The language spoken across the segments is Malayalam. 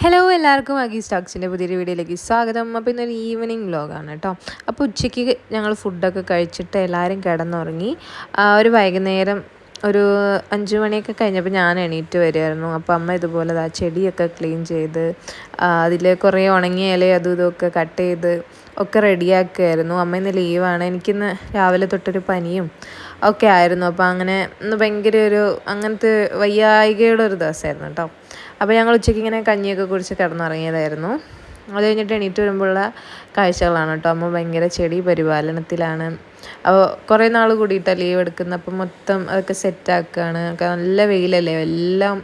ഹലോ എല്ലാവർക്കും അഗി സ്റ്റാക്സിന്റെ പുതിയൊരു വീഡിയോയിലേക്ക് സ്വാഗതം. അപ്പോൾ ഇന്നൊരു ഈവനിങ് വ്ലോഗാണ് കേട്ടോ. അപ്പോൾ ഉച്ചയ്ക്ക് ഞങ്ങൾ ഫുഡൊക്കെ കഴിച്ചിട്ട് എല്ലാവരും കിടന്നുറങ്ങി. ഒരു വൈകുന്നേരം ഒരു അഞ്ച് മണിയൊക്കെ കഴിഞ്ഞപ്പോൾ ഞാൻ എണീറ്റ് വരുമായിരുന്നു അപ്പോൾ അമ്മ ഇതുപോലെ ആ ചെടിയൊക്കെ ക്ലീൻ ചെയ്ത് അതിൽ കുറേ ഉണങ്ങിയ ഇല അതും ഇതൊക്കെ കട്ട് ചെയ്ത് ഒക്കെ റെഡിയാക്കുമായിരുന്നു അമ്മ ഇന്ന് ലീവാണ് എനിക്കിന്ന് രാവിലെ തൊട്ടൊരു പനിയും ഒക്കെ ആയിരുന്നു. അപ്പോൾ അങ്ങനെ ഇന്ന് ഭയങ്കര ഒരു അങ്ങനത്തെ വയ്യായികയുടെ ഒരു ദിവസമായിരുന്നു കേട്ടോ. അപ്പോൾ ഞങ്ങൾ ഉച്ചയ്ക്ക് ഇങ്ങനെ കഞ്ഞിയൊക്കെ കുറിച്ച് കിടന്നിറങ്ങിയതായിരുന്നു. അത് കഴിഞ്ഞിട്ട് എണീറ്റ് വരുമ്പോഴുള്ള കാഴ്ചകളാണ് കേട്ടോ. അമ്മ ഭയങ്കര ചെടി പരിപാലനത്തിലാണ്. അപ്പോൾ കുറേ നാൾ കൂടിയിട്ടാണ് ലീവ് എടുക്കുന്നത്. അപ്പം മൊത്തം അതൊക്കെ സെറ്റാക്കുകയാണ് നല്ല വെയിലല്ലേ? എല്ലാം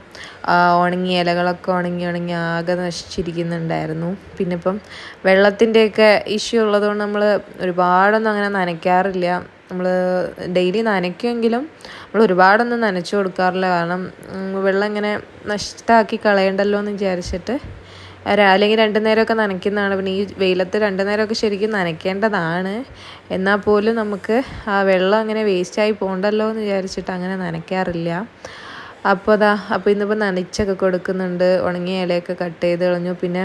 ഉണങ്ങിയ ഇലകളൊക്കെ ഉണങ്ങി ഉണങ്ങി ആകെ നശിച്ചിരിക്കുന്നുണ്ടായിരുന്നു. പിന്നെ ഇപ്പം വെള്ളത്തിന്റെയൊക്കെ ഇഷ്യൂ ഉള്ളതുകൊണ്ട് നമ്മൾ ഒരുപാടൊന്നും അങ്ങനെ നനയ്ക്കാറില്ല. നമ്മൾ ഡെയിലി നനയ്ക്കുമെങ്കിലും നമ്മൾ ഒരുപാടൊന്നും നനച്ചു കൊടുക്കാറില്ല. കാരണം വെള്ളം ഇങ്ങനെ നഷ്ടമാക്കി കളയണ്ടല്ലോ എന്ന് വിചാരിച്ചിട്ട് അല്ലെങ്കിൽ രണ്ട് നേരമൊക്കെ നനയ്ക്കുന്നതാണ്. പിന്നെ ഈ വെയിലത്ത് രണ്ട് നേരമൊക്കെ ശരിക്കും നനയ്ക്കേണ്ടതാണ്. എന്നാൽ പോലും നമുക്ക് ആ വെള്ളം അങ്ങനെ വേസ്റ്റായി പോകണ്ടല്ലോ എന്ന് വിചാരിച്ചിട്ട് അങ്ങനെ നനയ്ക്കാറില്ല. അപ്പോൾ അതാ അപ്പോൾ ഇന്നിപ്പോൾ നനച്ചൊക്കെ കൊടുക്കുന്നുണ്ട്. ഉണങ്ങിയ ഇലയൊക്കെ കട്ട് ചെയ്ത് കളഞ്ഞു. പിന്നെ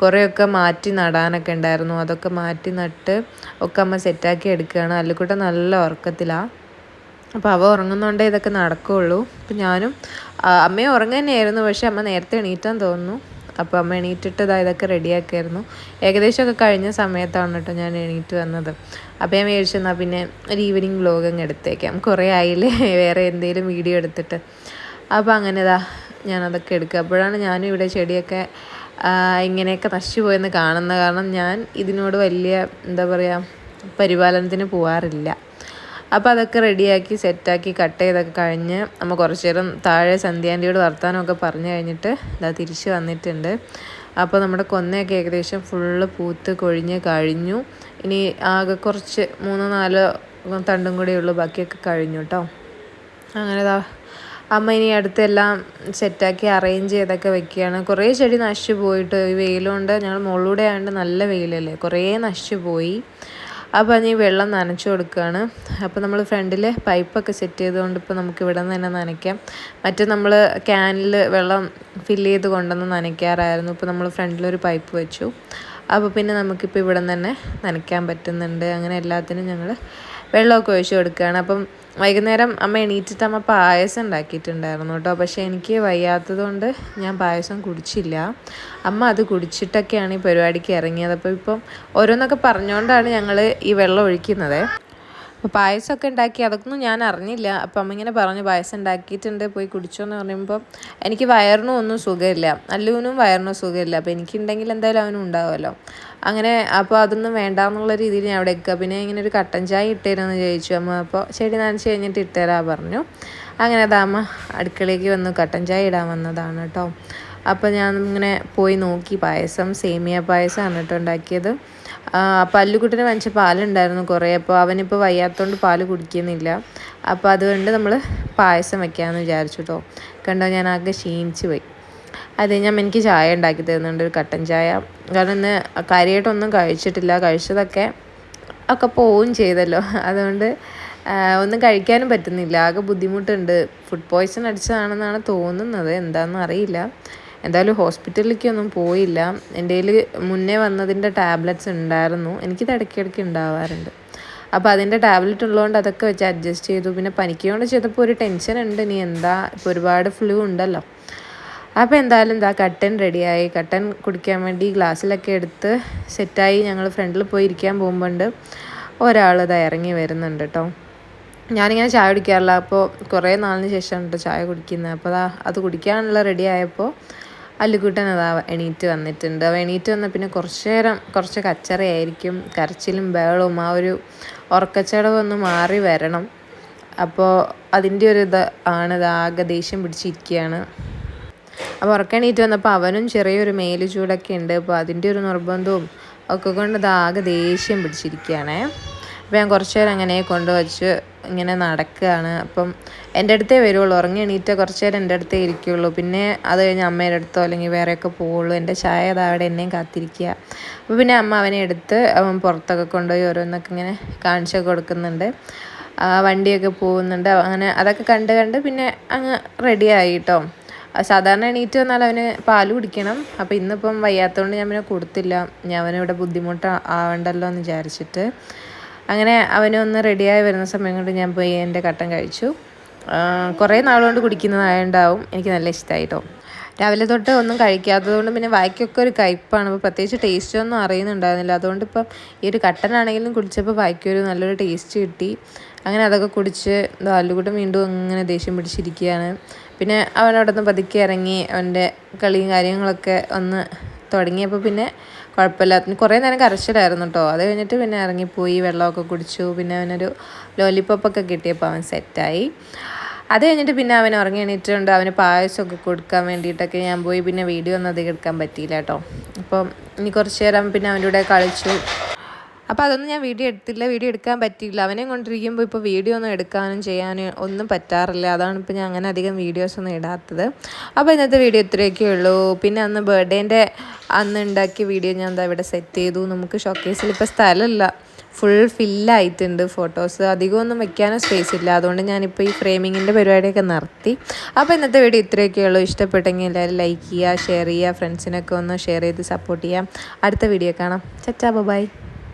കുറേയൊക്കെ മാറ്റി നടാനൊക്കെ ഉണ്ടായിരുന്നു. അതൊക്കെ മാറ്റി നട്ട് ഒക്കെ അമ്മ സെറ്റാക്കി എടുക്കുകയാണ്. അല്ലക്കൂട്ടം നല്ല ഉറക്കത്തിലാണ് അപ്പോൾ അവ ഉറങ്ങുന്നതുകൊണ്ടേ ഇതൊക്കെ നടക്കുകയുള്ളൂ അപ്പം ഞാനും അമ്മയെ ഉറങ്ങുക തന്നെയായിരുന്നു പക്ഷേ അമ്മ നേരത്തെ എണീറ്റാൻ തോന്നുന്നു. അപ്പോൾ അമ്മ എണീറ്റിട്ട് ഇതാ ഇതൊക്കെ റെഡിയാക്കിയായിരുന്നു. ഏകദേശമൊക്കെ കഴിഞ്ഞ സമയത്താണ് കേട്ടോ ഞാൻ എണീറ്റ് വന്നത്. അപ്പോൾ ഞാൻ മേടിച്ചെന്നാൽ പിന്നെ ഒരു ഈവനിങ് വ്ലോഗ് അങ്ങ് എടുത്തേക്കാം. കുറേ ആയില്ലേ? വേറെ എന്തെങ്കിലും വീഡിയോ എടുത്തിട്ട്. അപ്പോൾ അങ്ങനെ ഇതാ ഞാനതൊക്കെ എടുക്കുക. അപ്പോഴാണ് ഞാനും ഇവിടെ ചെടിയൊക്കെ ഇങ്ങനെയൊക്കെ നശിച്ചു പോയെന്ന് കാണുന്നത് കാരണം ഞാൻ ഇതിനോട് വലിയ എന്താ പറയുക പരിപാലനത്തിന് പോവാറില്ല. അപ്പോൾ അതൊക്കെ റെഡിയാക്കി സെറ്റാക്കി കട്ട് ചെയ്തൊക്കെ കഴിഞ്ഞ് നമ്മൾ കുറച്ച് നേരം താഴെ സന്ധ്യാന്റെയോട് വർത്താനമൊക്കെ പറഞ്ഞു കഴിഞ്ഞിട്ട് ഇതാ തിരിച്ച് വന്നിട്ടുണ്ട്. അപ്പോൾ നമ്മുടെ കൊന്നയൊക്കെ ഏകദേശം ഫുള്ള് പൂത്ത് കൊഴിഞ്ഞ് കഴിഞ്ഞു. ഇനി ആകെ കുറച്ച് മൂന്നോ നാലോ തണ്ടും കൂടെ ഉള്ളൂ ബാക്കിയൊക്കെ കഴിഞ്ഞു കേട്ടോ അങ്ങനെ അമ്മ ഇനി അടുത്തെല്ലാം സെറ്റാക്കി അറേഞ്ച് ചെയ്തൊക്കെ വെക്കുകയാണ്. കുറേ ചെടി നശിച്ചു പോയിട്ട് ഈ വെയിലുകൊണ്ട് ഞങ്ങൾ മുകളിലൂടെ ആയതുകൊണ്ട് നല്ല വെയിലല്ലേ? കുറേ നശിച്ചു പോയി. അപ്പോൾ അതിന് വെള്ളം നനച്ചു കൊടുക്കുകയാണ്. അപ്പോൾ നമ്മൾ ഫ്രണ്ടിൽ പൈപ്പൊക്കെ സെറ്റ് ചെയ്തുകൊണ്ട് ഇപ്പോൾ നമുക്ക് ഇവിടെ നിന്ന് തന്നെ നനയ്ക്കാം. മറ്റേ നമ്മൾ ക്യാനിൽ വെള്ളം ഫില്ല് ചെയ്ത് കൊണ്ടുവന്ന് നനയ്ക്കാറായിരുന്നു. ഇപ്പോൾ നമ്മൾ ഫ്രണ്ടിലൊരു പൈപ്പ് വെച്ചു. അപ്പോൾ പിന്നെ നമുക്കിപ്പോൾ ഇവിടെ നിന്ന് തന്നെ നനയ്ക്കാൻ പറ്റുന്നുണ്ട്. അങ്ങനെ എല്ലാത്തിനും ഞങ്ങൾ വെള്ളമൊക്കെ ഒഴിച്ചു കൊടുക്കുകയാണ്. അപ്പം വൈകുന്നേരം അമ്മ എണീറ്റിട്ട് അമ്മ പായസം ഉണ്ടാക്കിയിട്ടുണ്ടായിരുന്നു കേട്ടോ. പക്ഷേ എനിക്ക് വയ്യാത്തതുകൊണ്ട് ഞാൻ പായസം കുടിച്ചില്ല. അമ്മ അത് കുടിച്ചിട്ടൊക്കെയാണ് ഈ പരിപാടിക്ക് ഇറങ്ങിയത്. അപ്പോൾ ഇപ്പം ഓരോന്നൊക്കെ പറഞ്ഞുകൊണ്ടാണ് ഞങ്ങൾ ഈ വെള്ളം ഒഴിക്കുന്നത്. അപ്പോൾ പായസമൊക്കെ ഉണ്ടാക്കി അതൊന്നും ഞാൻ അറിഞ്ഞില്ല. അപ്പം അമ്മ ഇങ്ങനെ പറഞ്ഞു പായസം ഉണ്ടാക്കിയിട്ടുണ്ട് പോയി കുടിച്ചോ എന്ന് പറയുമ്പോൾ എനിക്ക് വയറിനും ഒന്നും സുഖമില്ല. അല്ലുവിനും വയറിനും സുഖമില്ല. അപ്പോൾ എനിക്കുണ്ടെങ്കിൽ എന്തായാലും അവനും ഉണ്ടാവുമല്ലോ. അങ്ങനെ അപ്പോൾ അതൊന്നും വേണ്ട എന്നുള്ള രീതിയിൽ ഞാൻ അവിടെ എക്കുക പിന്നെ ഇങ്ങനെ ഒരു കട്ടൻ ചായ ഇട്ടുതരുമെന്ന് ചോദിച്ചു അമ്മ. അപ്പോൾ ശരി നനച്ച് കഴിഞ്ഞിട്ട് ഇട്ടേരാ പറഞ്ഞു. അങ്ങനെ അതാമ്മ അടുക്കളയ്ക്ക് വന്നു. കട്ടൻ ചായ ഇടാൻ വന്നതാണ് കേട്ടോ. അപ്പോൾ ഞാൻ ഇങ്ങനെ പോയി നോക്കി. പായസം സേമിയ പായസമാണ് കേട്ടോ ഉണ്ടാക്കിയത്. അപ്പോൾ മനുഷ്യ പാലുണ്ടായിരുന്നു കുറേ. അപ്പോൾ അവനിപ്പോൾ വയ്യാത്തതുകൊണ്ട് പാൽ കുടിക്കുന്നില്ല. അപ്പോൾ അതുകൊണ്ട് നമ്മൾ പായസം വെക്കാമെന്ന് വിചാരിച്ചു കേട്ടോ കണ്ടോ ഞാൻ ആകെ ക്ഷീണിച്ച് പോയി. അത് ഞാൻ എനിക്ക് ചായ ഉണ്ടാക്കി തരുന്നുണ്ട് ഒരു കട്ടൻ ചായ. കാരണം ഇന്ന് കാര്യമായിട്ടൊന്നും കഴിച്ചിട്ടില്ല. കഴിച്ചതൊക്കെ ഒക്കെ പോവും ചെയ്തല്ലോ. അതുകൊണ്ട് ഒന്നും കഴിക്കാനും പറ്റുന്നില്ല. ആകെ ബുദ്ധിമുട്ടുണ്ട്. ഫുഡ് പോയ്സൺ അടിച്ചതാണെന്നാണ് തോന്നുന്നത്. എന്താണെന്ന് അറിയില്ല. എന്തായാലും ഹോസ്പിറ്റലിലേക്കൊന്നും പോയില്ല. എന്റെ കയ്യിൽ മുന്നേ വന്നതിന്റെ ടാബ്ലറ്റ്സ് ഉണ്ടായിരുന്നു. എനിക്കിത് ഇടയ്ക്കിടയ്ക്ക് ഉണ്ടാവാറുണ്ട്. അപ്പോൾ അതിന്റെ ടാബ്ലറ്റ് ഉള്ളതുകൊണ്ട് അതൊക്കെ വെച്ച് അഡ്ജസ്റ്റ് ചെയ്തു. പിന്നെ പനിക്കൊണ്ട് ചെയ്തപ്പോൾ ഒരു ടെൻഷൻ ഉണ്ട്. ഇനി എന്താ? ഇപ്പോൾ ഒരുപാട് ഫ്ലൂ ഉണ്ടല്ലോ. അപ്പോൾ എന്തായാലും എന്താ കട്ടൻ റെഡിയായി. കട്ടൻ കുടിക്കാൻ വേണ്ടി ഗ്ലാസ്സിലൊക്കെ എടുത്ത് സെറ്റായി ഞങ്ങൾ ഫ്രണ്ടിൽ പോയി ഇരിക്കാൻ പോകുമ്പോണ്ട് ഒരാൾ ഇതാ ഇറങ്ങി വരുന്നുണ്ട് കേട്ടോ. ഞാനിങ്ങനെ ചായ കുടിക്കാറില്ല. അപ്പോൾ കുറേ നാളിന് ശേഷമാണ് കേട്ടോ ചായ കുടിക്കുന്നത്. അപ്പോൾ അത് കുടിക്കാനുള്ള റെഡി ആയപ്പോൾ അല്ലുകൂട്ടൻ അതാ എണീറ്റ് വന്നിട്ടുണ്ട്. അവ എണീറ്റ് വന്ന പിന്നെ കുറച്ച് നേരം കുറച്ച് കച്ചറയായിരിക്കും. കരച്ചിലും ബഹളവും ആ ഒരു ഉറക്കച്ചടവൊന്ന് മാറി വരണം. അപ്പോൾ അതിന്റെ ഒരു ഇത് ആണ് ഇത് ആകെ ദേഷ്യം പിടിച്ചിരിക്കുകയാണ്. അപ്പോൾ ഉറക്കണീറ്റ് വന്നപ്പോൾ അവനും ചെറിയൊരു മേൽ ചൂടൊക്കെ ഉണ്ട്. അപ്പോൾ അതിന്റെ ഒരു നിർബന്ധവും ഒക്കെ കൊണ്ട് ഇത് ആകെ ദേഷ്യം പിടിച്ചിരിക്കുകയാണേ. അപ്പോൾ ഞാൻ കുറച്ച് നേരം അങ്ങനെ കൊണ്ടുവച്ച് ഇങ്ങനെ നടക്കുകയാണ്. അപ്പം എന്റെ അടുത്തേ വരുള്ളൂ. ഉറങ്ങി എണീറ്റ് കുറച്ച് നേരം എന്റെ അടുത്തേ ഇരിക്കുകയുള്ളൂ പിന്നെ അത് കഴിഞ്ഞ് അമ്മയുടെ അടുത്തോ അല്ലെങ്കിൽ വേറെയൊക്കെ പോവുള്ളൂ. എന്റെ ചായ അവിടെ എന്നെയും കാത്തിരിക്കുക. അപ്പോൾ പിന്നെ അമ്മ അവനെ എടുത്ത് അവൻ പുറത്തൊക്കെ കൊണ്ടുപോയി ഓരോന്നൊക്കെ ഇങ്ങനെ കാണിച്ചൊക്കെ കൊടുക്കുന്നുണ്ട്. വണ്ടിയൊക്കെ പോകുന്നുണ്ട്. അങ്ങനെ അതൊക്കെ കണ്ട് കണ്ട് പിന്നെ അങ്ങ് റെഡിയായി കേട്ടോ സാധാരണ എണീറ്റ് വന്നാൽ അവന് പാൽ കുടിക്കണം. അപ്പോൾ ഇന്നിപ്പം വയ്യാത്തതുകൊണ്ട് ഞാൻ പിന്നെ കൊടുത്തില്ല. ഞാൻ അവനിവിടെ ബുദ്ധിമുട്ട് ആവണ്ടല്ലോ എന്ന് വിചാരിച്ചിട്ട്. അങ്ങനെ അവനൊന്ന് റെഡിയായി വരുന്ന സമയം കൊണ്ട് ഞാൻ പോയി എന്റെ കട്ടൻ കഴിച്ചു. കുറേ നാളുകൊണ്ട് കുടിക്കുന്നതായുണ്ടാവും. എനിക്ക് നല്ല ഇഷ്ടമായിട്ടോ രാവിലെ തൊട്ട് ഒന്നും കഴിക്കാത്തതുകൊണ്ട് പിന്നെ വായിക്കൊക്കെ ഒരു കയ്പ്പാണ്. അപ്പോൾ പ്രത്യേകിച്ച് ടേസ്റ്റ് ഒന്നും അറിയുന്നുണ്ടായിരുന്നില്ല. അതുകൊണ്ട് ഇപ്പം ഈ ഒരു കട്ടനാണെങ്കിലും കുടിച്ചപ്പോൾ വായിക്കൊരു നല്ലൊരു ടേസ്റ്റ് കിട്ടി. അങ്ങനെ അതൊക്കെ കുടിച്ച് ദാലുകൂട്ടം വീണ്ടും അങ്ങനെ ദേഷ്യം പിടിച്ചിരിക്കുകയാണ്. പിന്നെ അവനവിടെ നിന്ന് പതുക്കെ ഇറങ്ങി അവന്റെ കളിയും കാര്യങ്ങളൊക്കെ ഒന്ന് തുടങ്ങിയപ്പോൾ പിന്നെ കുഴപ്പമില്ല കുറേ നേരം കരച്ചിലായിരുന്നു കേട്ടോ അത് കഴിഞ്ഞിട്ട് പിന്നെ ഇറങ്ങിപ്പോയി വെള്ളമൊക്കെ കുടിച്ചു. പിന്നെ അവനൊരു ലോലിപ്പോപ്പൊക്കെ കിട്ടിയപ്പോൾ അവൻ സെറ്റായി. അത് കഴിഞ്ഞിട്ട് പിന്നെ അവൻ ഉറങ്ങി എണീറ്റുണ്ട് അവന് പായസമൊക്കെ കൊടുക്കാൻ വേണ്ടിയിട്ടൊക്കെ ഞാൻ പോയി. പിന്നെ വീഡിയോ ഒന്നും അധികം എടുക്കാൻ പറ്റിയില്ല കേട്ടോ അപ്പം ഇനി കുറച്ച് നേരം പിന്നെ അവന്റെ കൂടെ കളിച്ചു. അപ്പോൾ അതൊന്നും ഞാൻ വീഡിയോ എടുത്തില്ല വീഡിയോ എടുക്കാൻ പറ്റിയില്ല. അവനെ കൊണ്ടിരിക്കുമ്പോൾ ഇപ്പോൾ വീഡിയോ ഒന്നും എടുക്കാനും ചെയ്യാനും ഒന്നും പറ്റാറില്ല. അതാണ് ഇപ്പോൾ ഞാൻ അങ്ങനെ അധികം വീഡിയോസ് ഒന്നും ഇടാത്തത്. അപ്പോൾ ഇന്നത്തെ വീഡിയോ ഇത്രയൊക്കെ ഉള്ളൂ. പിന്നെ അന്ന് ബർത്ത്ഡേന്റെ അന്ന് ഉണ്ടാക്കിയ വീഡിയോ ഞാൻ എന്താ ഇവിടെ സെറ്റ് ചെയ്തു. നമുക്ക് ഷോക്കേസിൽ ഇപ്പോൾ സ്ഥലമില്ല. ഫുൾ ഫില്ലായിട്ടുണ്ട് ഫോട്ടോസ് അധികമൊന്നും വെക്കാനും സ്പേസ് ഇല്ല. അതുകൊണ്ട് ഞാനിപ്പോൾ ഈ ഫ്രെയിമിങ്ങിന്റെ പരിപാടിയൊക്കെ നിർത്തി. അപ്പോൾ ഇന്നത്തെ വീഡിയോ ഇത്രയൊക്കെ ഉള്ളൂ. ഇഷ്ടപ്പെട്ടെങ്കിൽ എല്ലാവരും ലൈക്ക് ചെയ്യുക ഷെയർ ചെയ്യുക ഫ്രണ്ട്സിനൊക്കെ ഒന്ന് ഷെയർ ചെയ്ത് സപ്പോർട്ട് ചെയ്യാം അടുത്ത വീഡിയോ കാണാം. ചച്ചാ ബൈ